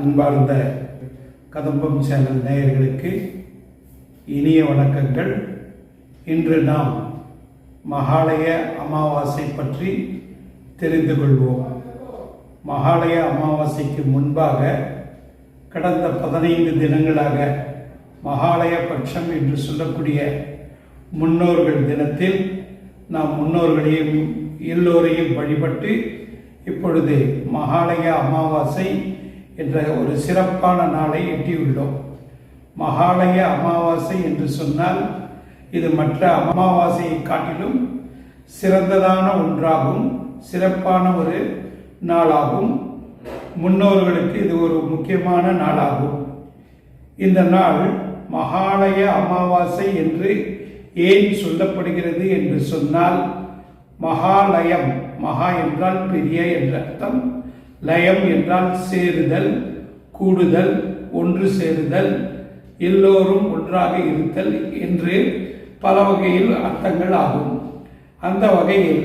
அன்பார்ந்த கதம்பம் சேனல் நேயர்களுக்கு இனிய வணக்கங்கள். இன்று நாம் மகாலய அமாவாசை பற்றி தெரிந்து கொள்வோம். மகாலய அமாவாசைக்கு முன்பாக கடந்த பதினைந்து தினங்களாக மகாலய பட்சம் என்று சொல்லக்கூடிய முன்னோர்கள் தினத்தில் நாம் முன்னோர்களையும் எல்லோரையும் வழிபட்டு இப்பொழுது மகாலய அமாவாசை என்ற ஒரு சிறப்பான நாளை எட்டியுள்ளோம். மகாலய அமாவாசை என்று சொன்னால் இது மற்ற அமாவாசையை காட்டிலும் சிறந்ததான ஒன்றாகும் சிறப்பான ஒரு நாளாகும். முன்னோர்களுக்கு இது ஒரு முக்கியமான நாளாகும். இந்த நாள் மகாலய அமாவாசை என்று ஏன் சொல்லப்படுகிறது என்று சொன்னால் மகாலயம் மகா என்றால் பெரிய என்ற அர்த்தம். லயம் என்றால் சேருதல் கூடுதல் ஒன்று சேருதல் எல்லோரும் ஒன்றாக இருத்தல் என்று பல வகையில் அர்த்தங்கள் ஆகும். அந்த வகையில்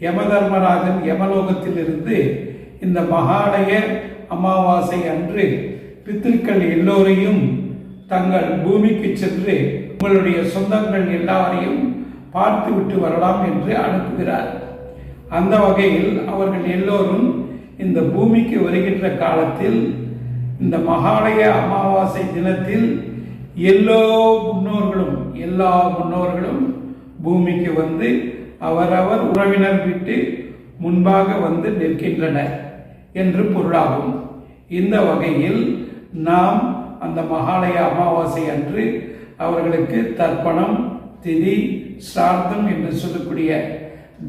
யமதர்மராஜன் யமலோகத்திலிருந்து இந்த மகாலய அமாவாசை அன்று பித்திருக்கள் எல்லோரையும் தங்கள் பூமிக்கு சென்று உங்களுடைய சொந்தங்கள் எல்லாரையும் பார்த்து விட்டு வரலாம் என்று அனுப்புகிறார். அந்த வகையில் அவர்கள் எல்லோரும் இந்த பூமிக்கு வருகின்ற காலத்தில் இந்த மகாலய அமாவாசை தினத்தில் எல்லோ முன்னோர்களும் எல்லா முன்னோர்களும் பூமிக்கு வந்து அவரவர் உறவினர் விட்டு முன்பாக வந்து நிற்கின்றனர் என்று பொருளாகும். இந்த வகையில் நாம் அந்த மகாலய அமாவாசை அன்று அவர்களுக்கு தர்ப்பணம் திதி சார்த்தம் என்று சொல்லக்கூடிய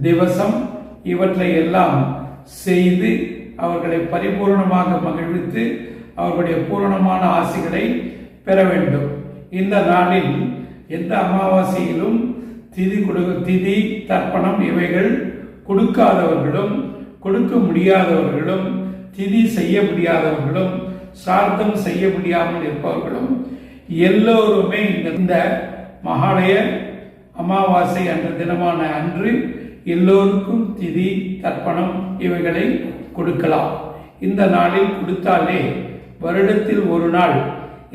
திவசம் இவற்றை எல்லாம் செய்து அவர்களை பரிபூர்ணமாக மகிழ்வித்து அவர்களுடைய பூரணமான ஆசைகளை பெற வேண்டும். இந்த நாளில் எந்த அமாவாசையிலும் திதி கொடு திதி தர்ப்பணம் இவைகள் கொடுக்காதவர்களும் கொடுக்க முடியாதவர்களும் திதி செய்ய முடியாதவர்களும் சார்த்தம் செய்ய முடியாமல் இருப்பவர்களும் எல்லோருமே இந்த மகாலய அமாவாசை அன்ற தினமான அன்று எல்லோருக்கும் திதி தர்ப்பணம் இவைகளை கொடுக்கலாம். இந்த நாளில் கொடுத்தாலே வருடத்தில் ஒரு நாள்.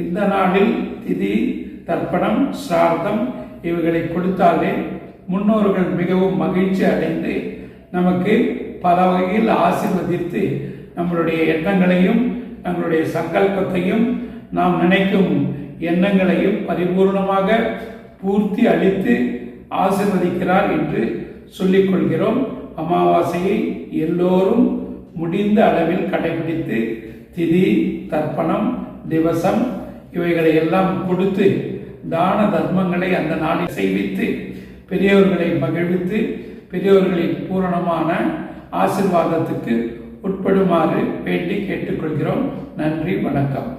இந்த நாளில் திதி தர்ப்பணம் சார்த்தம் இவைகளை கொடுத்தாலே முன்னோர்கள் மிகவும் மகிழ்ச்சி அடைந்து நமக்கு பல வகையில் ஆசிர்வதித்து நம்மளுடைய எண்ணங்களையும் நம்மளுடைய சங்கல்பத்தையும் நாம் நினைக்கும் எண்ணங்களையும் பரிபூர்ணமாக பூர்த்தி அளித்து ஆசிர்வதிக்கிறார் என்று சொல்லிக் கொள்கிறோம் அமாவாசையை எல்லோரும் முடிந்த அளவில் கடைபிடித்து திதி தர்ப்பணம் திவசம் இவைகளை எல்லாம் கொடுத்து தான தர்மங்களை அந்த நாளில் செய்வித்து பெரியவர்களை மகிழ்வித்து பெரியவர்களின் பூரணமான ஆசிர்வாதத்துக்கு உட்படுமாறு வேண்டி கேட்டுக்கொள்கிறோம். நன்றி வணக்கம்.